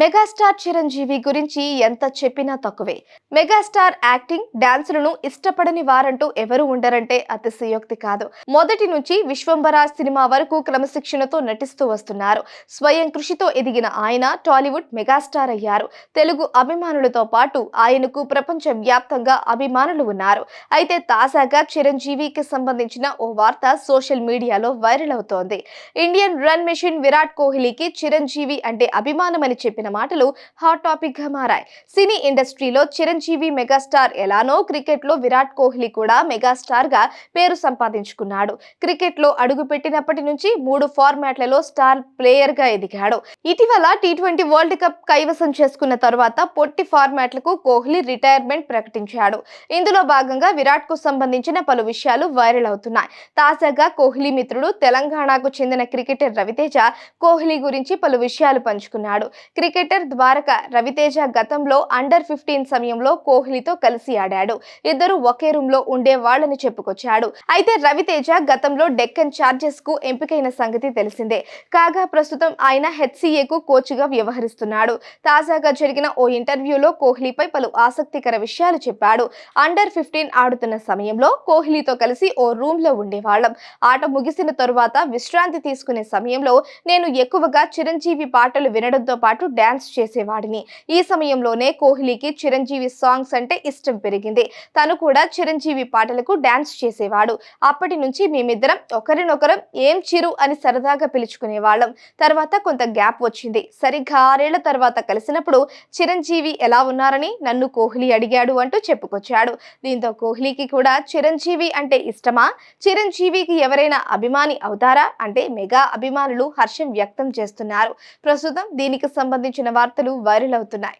Megastar Chiranjeevi గురించి ఎంత చెప్పినా తక్కువే. మెగాస్టార్ యాక్టింగ్ డాన్సులను ఇష్టపడని వారంటూ ఎవరు ఉండరంటే అతిశయోక్తి కాదు. మొదటి నుంచి విశ్వంబరా సినిమా వరకు క్రమశిక్షణతో నటిస్తూ వస్తున్నారు. స్వయం కృషితో ఎదిగిన ఆయన టాలీవుడ్ మెగాస్టార్ అయ్యారు. తెలుగు అభిమానులతో పాటు ఆయనకు ప్రపంచ వ్యాప్తంగా అభిమానులు ఉన్నారు. అయితే తాజాగా చిరంజీవికి సంబంధించిన ఓ వార్త సోషల్ మీడియాలో వైరల్ అవుతోంది. ఇండియన్ రన్ మెషిన్ విరాట్ కోహ్లీకి చిరంజీవి అంటే అభిమానమని చెప్పిన మాటలు హాట్ టాపిక్గా మారాయి. సినీ ఇండస్ట్రీలో చిరంజీవి మెగాస్టార్ ఎలానో క్రికెట్లో విరాట్ కోహ్లీ కూడా మెగాస్టార్గా పేరు సంపాదించుకున్నాడు. క్రికెట్లో అడుగు పెట్టినప్పటి నుంచి మూడు ఫార్మాట్లలో స్టార్ ప్లేయర్గా ఎదిగాడు. ఇటీవల టీ ట్వంటీ వరల్డ్ కప్ కైవసం చేసుకున్న తర్వాత పొట్టి ఫార్మాట్లకు కోహ్లీ రిటైర్మెంట్ ప్రకటించాడు. ఇందులో భాగంగా విరాట్కు సంబంధించిన పలు విషయాలు వైరల్ అవుతున్నాయి. తాజాగా కోహ్లీ మిత్రుడు తెలంగాణకు చెందిన క్రికెటర్ రవితేజ కోహ్లీ గురించి పలు విషయాలు పంచుకున్నాడు. క్రికెట్ క్రికెటర్ ద్వారక రవితేజ గతంలో అండర్ ఫిఫ్టీన్ సమయంలో కోహ్లీతో కలిసి ఆడాడు. ఇద్దరు ఒకే రూమ్లో ఉండే వాళ్ళని చెప్పుకొచ్చాడు. అయితే రవితేజ గతంలో డెక్కన్ చార్జెస్కు ఎంపికైన సంగతి తెలిసిందే. కాగా ప్రస్తుతం ఆయన హెచ్సిఏకు కోచ్గా వ్యవహరిస్తున్నాడు. తాజాగా జరిగిన ఓ ఇంటర్వ్యూలో కోహ్లీపై పలు ఆసక్తికర విషయాలు చెప్పాడు. అండర్ ఫిఫ్టీన్ ఆడుతున్న సమయంలో కోహ్లీతో కలిసి ఓ రూమ్లో ఉండేవాళ్ళం. ఆట ముగిసిన తరువాత విశ్రాంతి తీసుకునే సమయంలో నేను ఎక్కువగా చిరంజీవి పాటలు వినడంతో పాటు డాన్స్ చేసేవాడిని. ఈ సమయంలోనే కోహ్లీకి చిరంజీవి సాంగ్స్ అంటే ఇష్టం పెరిగింది. తను కూడా చిరంజీవి పాటలకు డాన్స్ చేసేవాడు. అప్పటి నుంచి మేమిద్దరం ఒకరినొకరం ఏం చిరు అని సరదాగా పిలుచుకునే వాళ్ళం తర్వాత కొంత గ్యాప్ వచ్చింది. సరిగ్గా ఆరేళ్ళ తర్వాత కలిసినప్పుడు చిరంజీవి ఎలా ఉన్నారని నన్ను కోహ్లీ అడిగాడు అంటూ చెప్పుకొచ్చాడు. దీంతో కోహ్లీకి కూడా చిరంజీవి అంటే ఇష్టమా? చిరంజీవికి ఎవరైనా అభిమాని అవుతారా? అంటే మెగా అభిమానులు హర్షం వ్యక్తం చేస్తున్నారు. ప్రస్తుతం దీనికి సంబంధించి సంబంధించిన వార్తలు వైరల్ అవుతున్నాయి.